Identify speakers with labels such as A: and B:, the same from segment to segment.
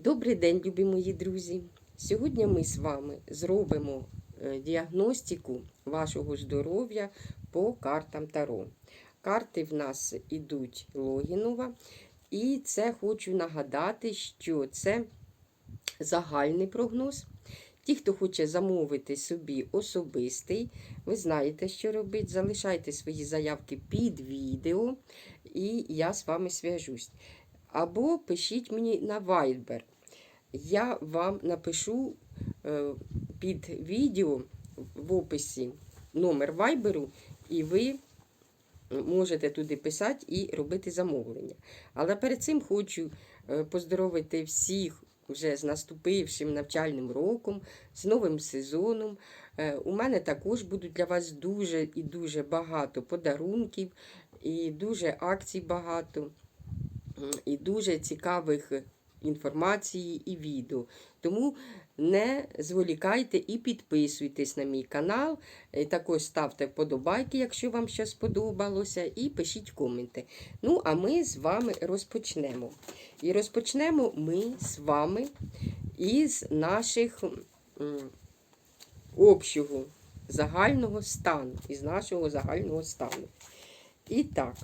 A: Добрий день, любі мої друзі! Сьогодні ми з вами зробимо е, діагностику вашого здоров'я по картам Таро. Карти в нас ідуть Логінова, і це хочу нагадати, що це загальний прогноз. Ті, хто хоче замовити собі особистий, ви знаєте, що робити. Залишайте свої заявки під відео, і я з вами зв'яжусь. Або пишіть мені на Viber. Я вам напишу е, під відео в описі номер Viber, і ви можете туди писати і робити замовлення. Але перед цим хочу е, поздоровити всіх вже з наступившим навчальним роком, з новим сезоном. Е, У мене також будуть для вас дуже і дуже багато подарунків, і дуже акцій багато, і дуже цікавих інформації і відео. Тому не зволікайте і підписуйтесь на мій канал. Е, Також ставте вподобайки, якщо вам щось сподобалося, і пишіть коменти. Ну, а ми з вами розпочнемо. І розпочнемо ми з вами із наших общого загального стану, із нашого загального стану. І так,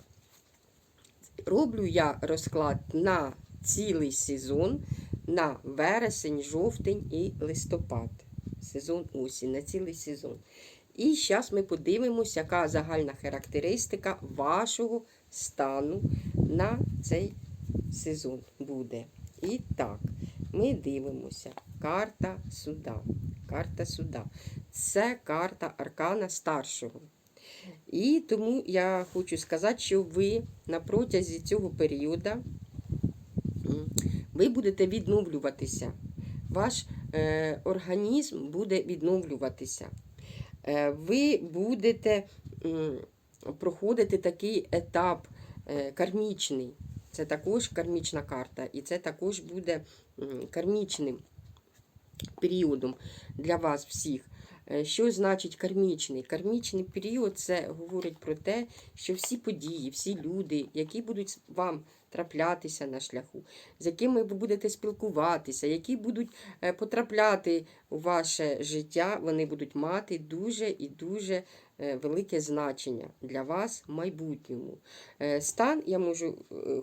A: роблю я розклад на цілий сезон на вересень, жовтень і листопад. Сезон осінь, на цілий сезон. І зараз ми подивимося, яка загальна характеристика вашого стану на цей сезон буде. І так, ми дивимося. Карта суда. Карта суда. Це карта аркана старшого. І тому я хочу сказати, що ви на протязі цього періоду ви будете відновлюватися. Ваш е, організм буде відновлюватися. Е, ви будете м, проходити такий етап е, кармічний. Це також кармічна карта, і це також буде кармічним періодом для вас всіх. Е, Що значить кармічний? Кармічний період це говорить про те, що всі події, всі люди, які будуть вам траплятися на шляху, з якими ви будете спілкуватися, які будуть е, потрапляти у ваше життя, вони будуть мати дуже і дуже е, велике значення для вас в майбутньому. Стан, я можу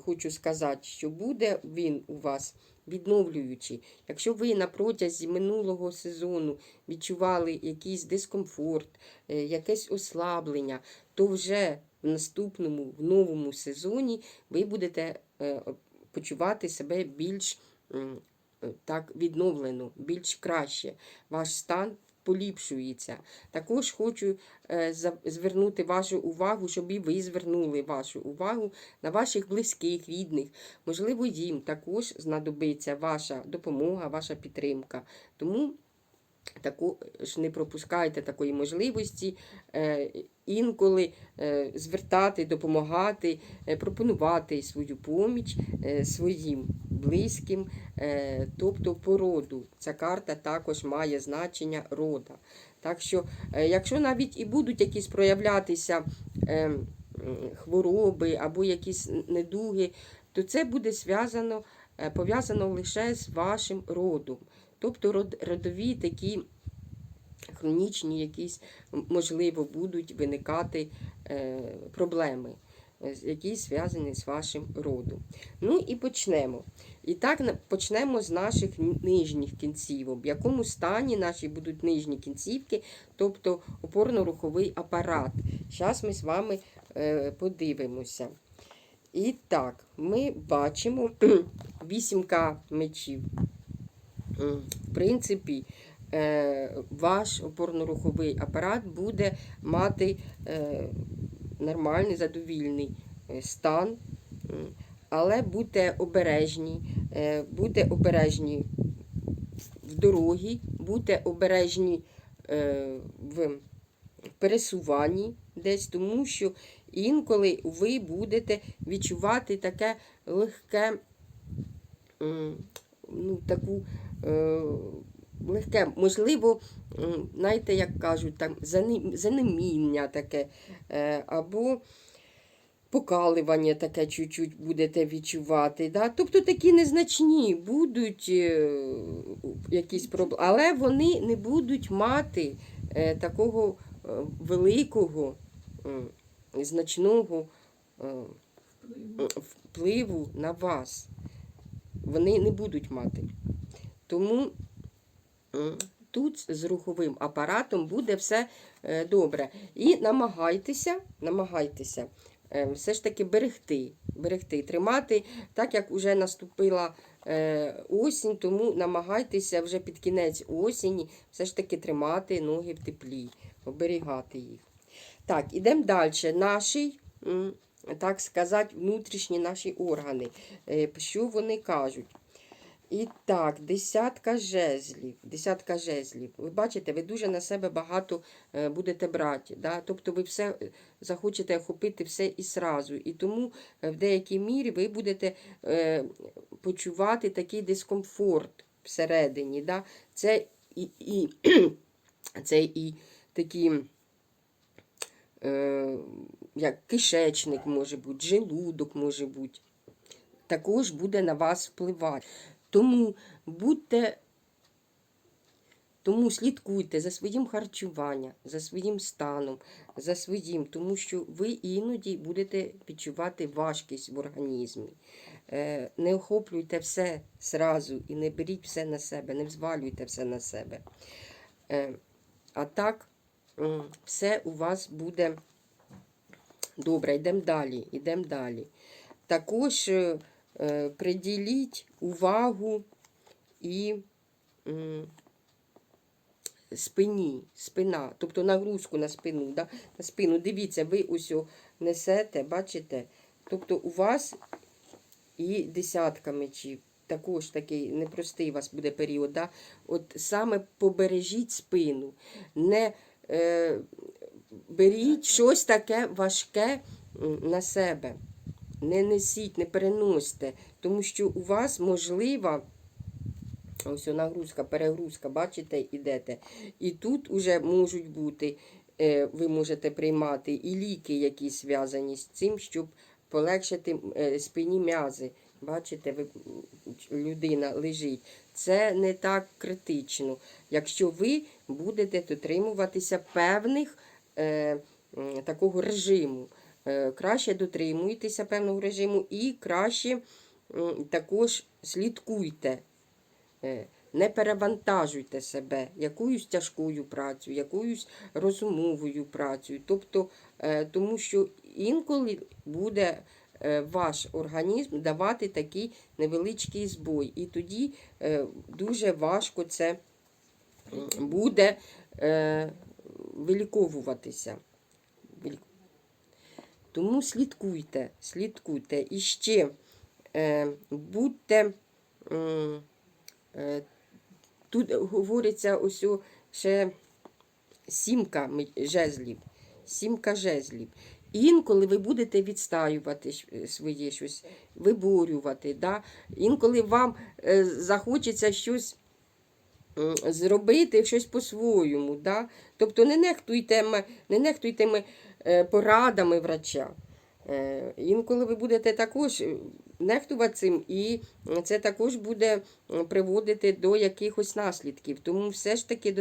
A: хочу сказати, що буде він у вас відновлюючий. Якщо ви на протязі минулого сезону відчували якийсь дискомфорт, е, якесь ослаблення, то вже в наступному, в новому сезоні ви будете е, почувати себе більш е, так відновлено, більш краще. Ваш стан поліпшується. Також хочу е, звернути вашу увагу, щоб і ви звернули вашу увагу на ваших близьких, рідних. Можливо, їм також знадобиться ваша допомога, ваша підтримка. Тому також не пропускайте такої можливості е, інколи е, звертати, допомагати, е, пропонувати свою поміч е, своїм близьким, тобто по роду. Ця карта також має значення рода. Так що, якщо навіть і будуть якісь проявлятися хвороби або якісь недуги, то це буде пов'язано лише з вашим родом. Тобто родові такі хронічні якісь, можливо, будуть виникати е, проблеми, е, які зв'язані з вашим родом. Ну і почнемо. І так почнемо з наших нижніх кінцівок. В якому стані наші будуть нижні кінцівки, тобто опорно-руховий апарат. Зараз ми з вами е, подивимося. І так, ми бачимо вісімка мечів. В принципі, ваш опорно-руховий апарат буде мати е, нормальний задовільний е, стан, але будьте обережні, е, будьте обережні в дорогі, будьте обережні е, в пересуванні десь, тому що інколи ви будете відчувати таке легке, ну, таку е, легке, можливо, знаєте, як кажуть, там занеміння таке, е, або покаливання таке чуть-чуть будете відчувати. Да? Тобто такі незначні будуть е, якісь проблеми, але вони не будуть мати е, такого великого, значного впливу на вас. Вони не будуть мати. Тому тут з руховим апаратом буде все е, добре. І намагайтеся, намагайтеся е, все ж таки берегти, берегти, тримати, так як вже наступила е, осінь, тому намагайтеся вже під кінець осені все ж таки тримати ноги в теплі, оберігати їх. Так, ідемо далі. Наші, так сказати, внутрішні наші органи. Е, Що вони кажуть? І так, десятка жезлів. Десятка жезлів. Ви бачите, ви дуже на себе багато е, будете брати. Да? Тобто ви все е, захочете охопити все і сразу. І тому е, в деякій мірі ви будете почувати такий дискомфорт всередині. Да? Це і, і, це і такі. Як кишечник може бути, желудок може бути, також буде на вас впливати. Тому будьте, тому слідкуйте за своїм харчуванням, за своїм станом, за своїм, тому що ви іноді будете відчувати важкість в організмі. Е, Не охоплюйте все зразу і не беріть все на себе, не взвалюйте все на себе. Е, А так, все у вас буде добре. Йдемо далі, йдемо далі. Також е, приділіть увагу і спині, спина, тобто нагрузку на спину. Да? На спину. Дивіться, ви ось несете, бачите? Тобто у вас і десятка мечів. Також такий непростий у вас буде період. Да? От саме побережіть спину. Не е, беріть щось таке важке на себе. Не несіть, не переносьте, тому що у вас можлива ось нагрузка, перегрузка, бачите, ідете. І тут уже можуть бути, е, ви можете приймати і ліки, які зв'язані з цим, щоб полегшити е, спині м'язи. Бачите, ви, людина лежить. Це не так критично, якщо ви будете дотримуватися певних е, такого режиму. Е, краще дотримуйтеся певного режиму і краще також слідкуйте. Е, Не перевантажуйте себе якоюсь тяжкою працею, якоюсь розумовою працею. Тобто, е, тому що інколи буде ваш організм давати такий невеличкий збой. І тоді дуже важко це буде виліковуватися. Тому слідкуйте, слідкуйте. І ще е, будьте. е, Тут говориться ось ще сімка жезлів. Сімка жезлів. Інколи ви будете відстаювати своє щось, виборювати. Да? Інколи вам е, захочеться щось зробити, щось по-своєму. Да? Тобто не нехтуйте, не нехтуйте е, порадами врача. Е, Інколи ви будете також е, нехтувати цим, і це також буде приводити до якихось наслідків. Тому все ж таки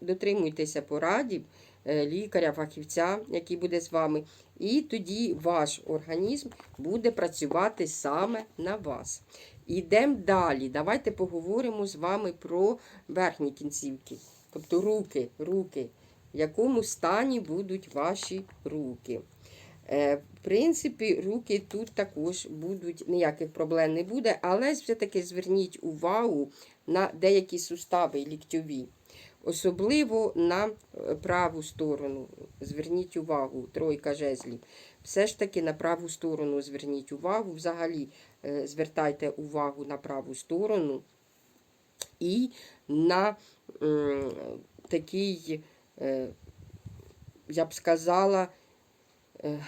A: дотримуйтеся порадів е, лікаря, фахівця, який буде з вами, і тоді ваш організм буде працювати саме на вас. Ідемо далі. Давайте поговоримо з вами про верхні кінцівки, тобто руки, руки. В якому стані будуть ваші руки? Е, В принципі, руки тут також будуть, ніяких проблем не буде, але все-таки зверніть увагу на деякі сустави ліктьові. Особливо на е, праву сторону. Зверніть увагу, тройка жезлів. Все ж таки на праву сторону зверніть увагу. Взагалі е, звертайте увагу на праву сторону і на м, такий, я б сказала, е,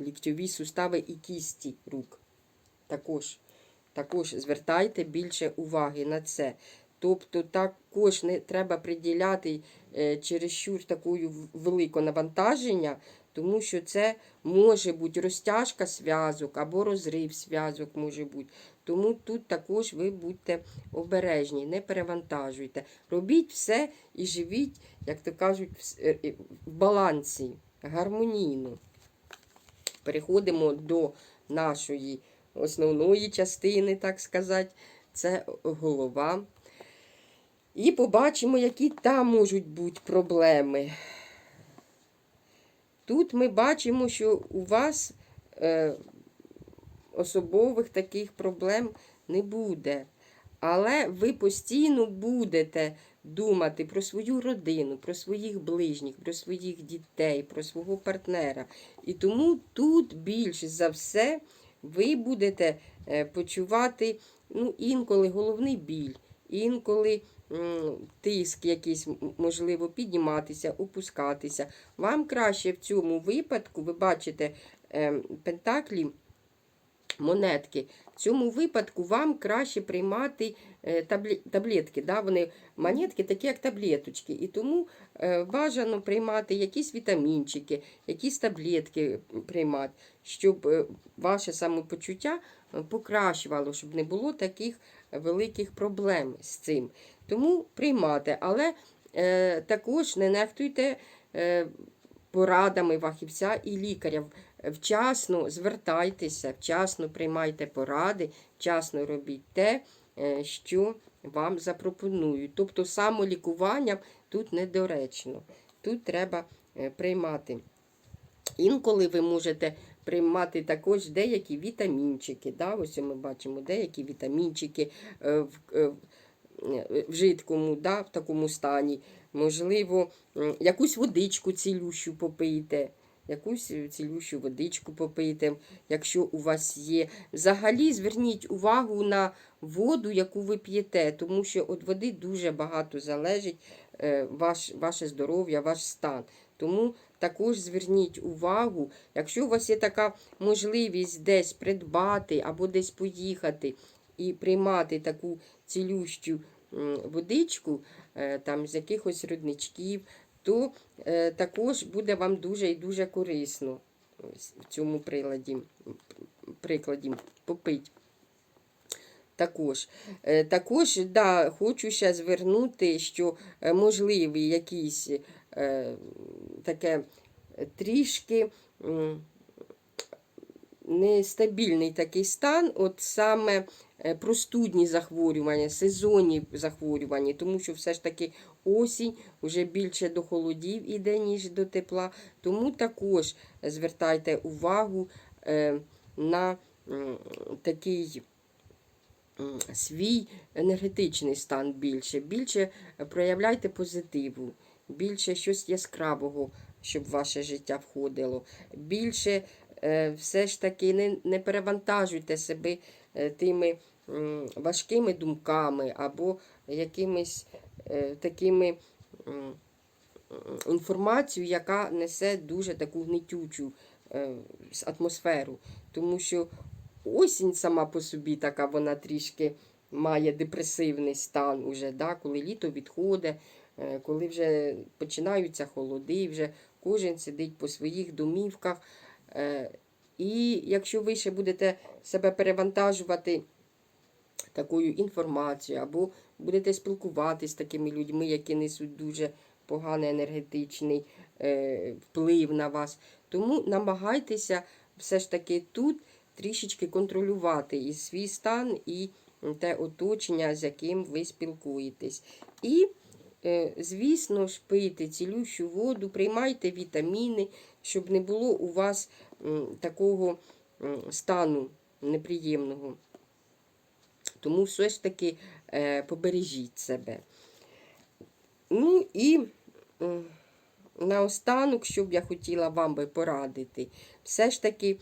A: ліктьові сустави і кісті рук. Також, також звертайте більше уваги на це. Тобто також не треба приділяти е, чересчур такою велике навантаження тому що це може бути розтяжка зв'язок або розрив зв'язок може бути. Тому тут також ви будьте обережні, не перевантажуйте. Робіть все і живіть, як то кажуть, е, в балансі, гармонійно. Переходимо до нашої основної частини, так сказати, це голова. І побачимо, які там можуть бути проблеми. Тут ми бачимо, що у вас е, особових таких проблем не буде. Але ви постійно будете думати про свою родину, про своїх ближніх, про своїх дітей, про свого партнера. І тому тут більш за все ви будете е, почувати ну, інколи головний біль, інколи тиск якийсь, можливо, підніматися, опускатися. Вам краще в цьому випадку, ви бачите е, пентаклі, монетки. В цьому випадку вам краще приймати е, таблетки. Да? Вони монетки такі, як таблеточки. І тому е, бажано приймати якісь вітамінчики, якісь таблетки приймати, щоб е, ваше самопочуття покращувало, щоб не було таких великих проблем з цим. Тому приймати, але також не нехтуйте порадами фахівця і лікаря. Вчасно звертайтеся, вчасно приймайте поради, вчасно робіть те, е, що вам запропонують. Тобто самолікуванням тут недоречно. Тут треба е, приймати. Інколи ви можете приймати також деякі вітамінчики. Да? Ось ми бачимо деякі вітамінчики е, в, в- в жидкому, да? в такому стані. Можливо, якусь водичку цілющу попийте. Якусь цілющу водичку попийте, якщо у вас є. Взагалі зверніть увагу на воду, яку ви п'єте, тому що від води дуже багато залежить е, ваш, ваше здоров'я, ваш стан. Тому також зверніть увагу, якщо у вас є така можливість десь придбати або десь поїхати і приймати таку цілющу водичку е, там, з якихось родничків, то е, також буде вам дуже і дуже корисно в цьому приладі, прикладі попить. Також, Е, також да, хочу ще звернути, що е, можливі якісь е, таке трішки нестабільний такий стан, от саме е, простудні захворювання, сезонні захворювання, тому що все ж таки осінь вже більше до холодів іде, ніж до тепла. Тому також звертайте увагу е, на такий свій енергетичний стан більше. Більше проявляйте позитиву, більше щось яскравого, щоб в ваше життя входило. Більше все ж таки не, не перевантажуйте себе е, тими важкими думками або якимись е, такими інформацією, яка несе дуже таку гнетючу е, атмосферу. Тому що осінь сама по собі така, вона трішки має депресивний стан уже, да, коли літо відходить, е, коли вже починаються холоди, вже кожен сидить по своїх домівках. Е, І якщо ви ще будете себе перевантажувати такою інформацією, або будете спілкуватися з такими людьми, які несуть дуже поганий енергетичний е, вплив на вас. Тому намагайтеся все ж таки тут трішечки контролювати і свій стан, і те оточення, з яким ви спілкуєтесь. І, звісно ж, пийте цілющу воду, приймайте вітаміни, щоб не було у вас такого стану неприємного. Тому все ж таки е, побережіть себе. Ну і наостанок, що б я хотіла вам би порадити, все ж таки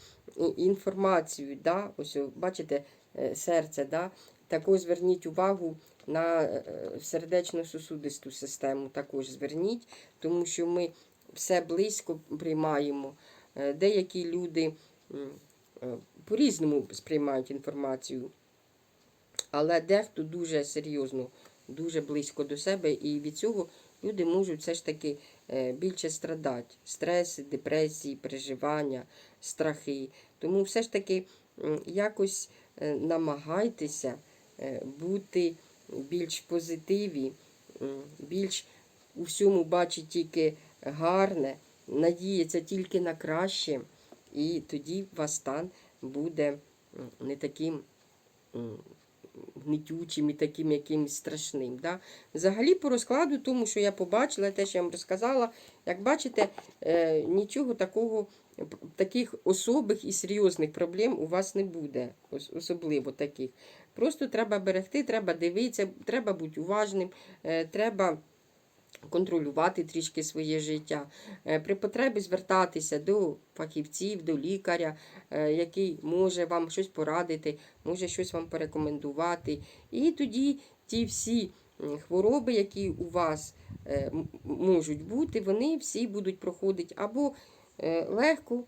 A: інформацію, да, ось бачите, е, серце, да, також зверніть увагу на е, сердечно-сосудисту систему, також зверніть, тому що ми все близько приймаємо. Е, Деякі люди е, по-різному сприймають інформацію. Але дехто дуже серйозно, дуже близько до себе, і від цього люди можуть все ж таки більше страдати. Стреси, депресії, переживання, страхи. Тому все ж таки якось намагайтеся бути більш позитиві, більш у всьому бачить тільки гарне, надіється тільки на краще, і тоді ваш стан буде не таким м, гнітючим і таким якимось страшним. Да? Взагалі по розкладу, тому що я побачила, те, що я вам розказала, як бачите, е, нічого такого, таких особих і серйозних проблем у вас не буде, ос- особливо таких. Просто треба берегти, треба дивитися, треба бути уважним, е, треба контролювати трішки своє життя. Е, При потребі звертатися до фахівців, до лікаря, е, який може вам щось порадити, може щось вам порекомендувати. І тоді ті всі хвороби, які у вас е, можуть бути, вони всі будуть проходити або легко,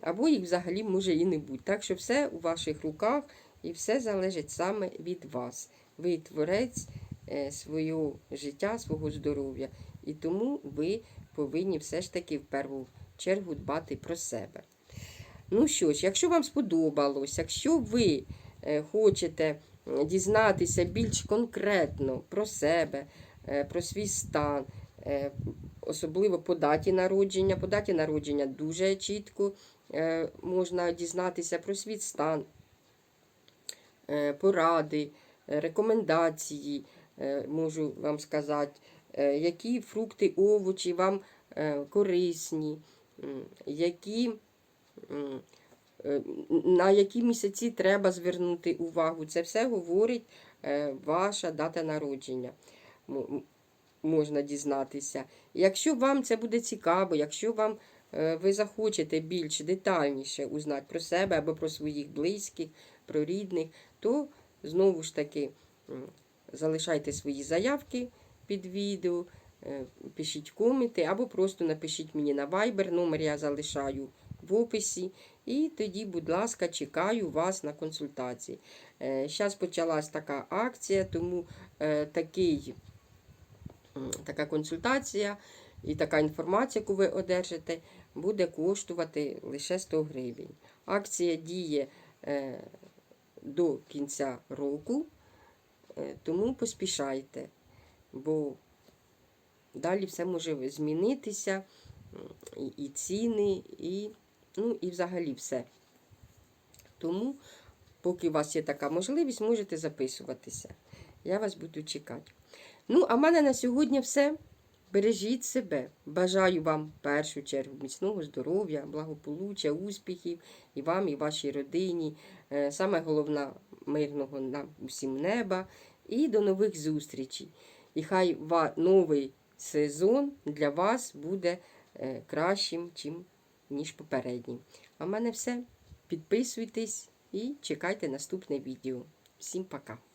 A: або їх взагалі може і не бути. Так що все у ваших руках і все залежить саме від вас. Ви творець е, свого життя, свого здоров'я. І тому ви повинні все ж таки в першу чергу дбати про себе. Ну що ж, якщо вам сподобалось, якщо ви е, хочете дізнатися більш конкретно про себе, е, про свій стан, особливо по даті народження, по даті народження дуже чітко можна дізнатися про свій стан, поради, рекомендації, можу вам сказати, е, які фрукти, овочі вам е, корисні, які, е, на які місяці треба звернути увагу. Це все говорить е, ваша дата народження. Можна дізнатися. Якщо вам це буде цікаво, якщо вам е, ви захочете більш детальніше узнати про себе або про своїх близьких, про рідних, то знову ж таки залишайте свої заявки під відео, е, пишіть коменти, або просто напишіть мені на Viber, номер я залишаю в описі. І тоді, будь ласка, чекаю вас на консультації. Зараз почалась така акція, тому е, такий, така консультація і така інформація, яку ви одержите, буде коштувати лише 100 гривень. Акція діє е, до кінця року, е, тому поспішайте, бо далі все може змінитися, і, і ціни, і, ну, і взагалі все. Тому, поки у вас є така можливість, можете записуватися. Я вас буду чекати. Ну, а в мене на сьогодні все. Бережіть себе. Бажаю вам в першу чергу міцного здоров'я, благополуччя, успіхів і вам, і вашій родині. Е, Саме головне мирного нам усім неба. І до нових зустрічей. І хай новий сезон для вас буде е, кращим, чим, ніж попередній. А в мене все. Підписуйтесь і чекайте наступне відео. Всім пока!